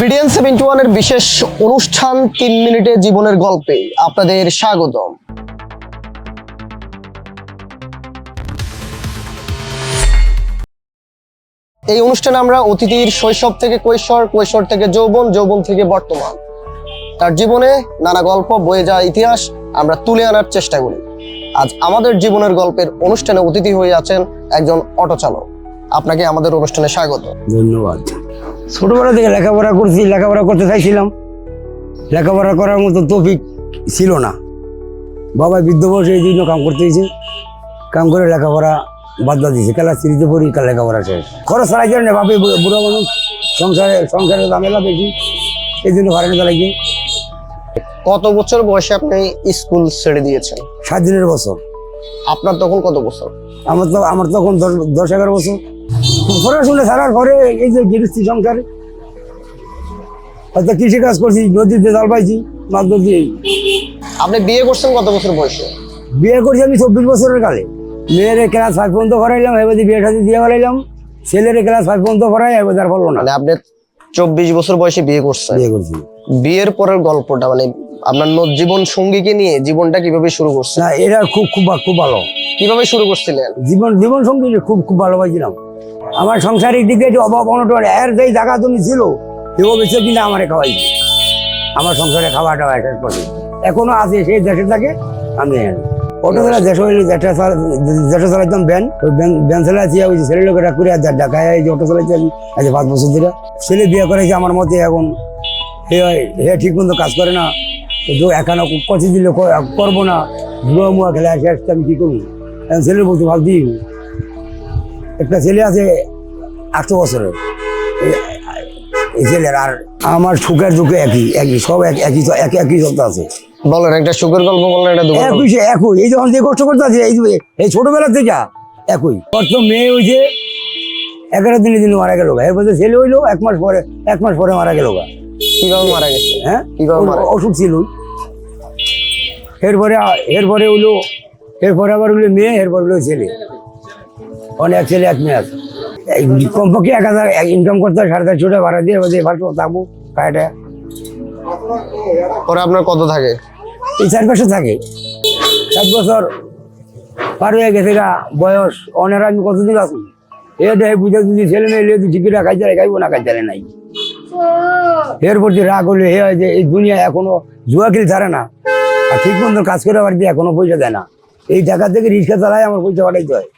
BDN seventy ওয়ানের বিশেষ অনুষ্ঠান তিন মিনিটে জীবনের গল্পে আপনাদের স্বাগতম। এই অনুষ্ঠানে আমরা অতিথির শৈশব থেকে কৈশোর কৈশোর থেকে যৌবন যৌবন থেকে বর্তমান। তার জীবনে নানা গল্প বয়ে যাওয়া ইতিহাস আমরা তুলে আনার চেষ্টা করি। আজ আমাদের জীবনের গল্পের অনুষ্ঠানে অতিথি হয়ে আছেন একজন অটো চালক। আপনাকে আমাদের অনুষ্ঠানে স্বাগত। ধন্যবাদ। ছোটবেলা থেকে লেখাপড়া করছি লেখাপড়া করতে চাইছিলাম। লেখাপড়া করার মতো তৌফিক ছিল না। বাবা বৃদ্ধ বয়সে এই জন্য কাম করতে দিয়েছে কাম করে লেখাপড়া বাদ দিয়ে দিয়েছে। ক্লাস থ্রিতে পড়ি কাল লেখাপড়া শেষ। খরচ চালাই না বাপে বুড়ো মানুষ সংসারে সংসারের দামেলা বেশি। এই জন্য ভাড়া চালাইছি কত বছর বয়সে আপনি স্কুল ছেড়ে দিয়েছেন? সাত দিনের বছর। আপনার তখন কত বছর? আমার তো আমার তখন দশ দশ এগারো বছর। পড়াশোনা ছাড়ার পরে এই যে গৃহস্থী সংসারে হয়তো করছি নদীতে জাল পাইছি মাছ ধরছি এই। আপনি বিয়ে করছেন কত বছর বয়সে? বিয়ে করছি আমি চব্বিশ বছরের কালে। মেয়ের ক্লাস ফাইভ পর্যন্ত করাইলাম এবার বিয়ে সাথে দিয়ে করাইলাম ছেলের ক্লাস ফাইভ পর্যন্ত করাই এবার আর না। মানে আপনি চব্বিশ বছর বয়সে বিয়ে করছেন। বিয়ে করছি। বিয়ের পরের গল্পটা মানে আপনার জীবন সঙ্গীকে নিয়ে জীবনটা কীভাবে শুরু করছেন? না এরা খুব খুব খুব ভালো। কীভাবে শুরু করছিলেন? জীবন জীবন সঙ্গী খুব খুব ভালোবাসছিলাম আমার সংসারের দিকে যে অভাব অনটন, এর যেই জায়গা তুমি ছিল, সেও বেঁচে কিনা আমারে খাওয়াইছে আমার সংসারে খাওয়া টাওয়া শেষ করে এখনও আছে, সেই দেশে থাকে, আমি অটো দেশ হইলে চালাইতাম ওই চালাইছি ওই ছেলে করে যে অটো চালাইছি, আমি আজ পাঁচ বছর ধরে। ছেলে বিয়ে করেছে আমার মতে এখন। হে হে ঠিক মতো কাজ করে না। তো কচি দিলে করব না। জুয়া মুয়া খেলে আসতে আমি কি করব? ছেলের বলতে ভাব দিই একটা ছেলে আছে আটশো বছরের। এই- ছেলের আর আমার সুখের দুঃখে একই একই সব এক একই একই একই সত্তা আছে। বলেন একটা সুখের গল্প বলেন একটা গল্প। একই সে একই। এই যখন যে কষ্ট করতে আছে এই এই ছোটবেলা থেকে একই। তো মেয়ে হয়েছে এগারো দিনের দিন মারা গেল এরপর ছেলে হইল এক মাস পরে এক মাস পরে মারা গেল কীভাবে মারা গেছে? হ্যাঁ? কীভাবে? অসুখ ছিল। এরপরে এরপরে হইল এরপরে আবার হইল মেয়ে এরপর হইল ছেলে। অনেক ছেলে এক মেয়ে আছে। এই কমপক্ষে এক হাজার ইনকাম করতে হয় সাড়ে চারশো টাকা ভাড়া দিয়ে ভাড়া থাকব কায়টা পরে আপনার কত থাকে? এই চার বছর থাকে। সাত বছর পার হয়ে গেছে গা বয়স। অনেক আমি কতদিন আছি? এটা বুঝে যদি ছেলে মেয়ে লিয়ে টিকিটা খাইতে খাইবো না খাইতে নাই। এর প্রতি রাগ হলে হে হয় যে এই দুনিয়া এখনও জুয়া খেলে ছাড়ে না। আর ঠিক মতো কাজ করে বাড়িতে এখনও পয়সা দেয় না। এই টাকা থেকে রিক্সা চালায় আমার পয়সা পাঠাইতে হয়।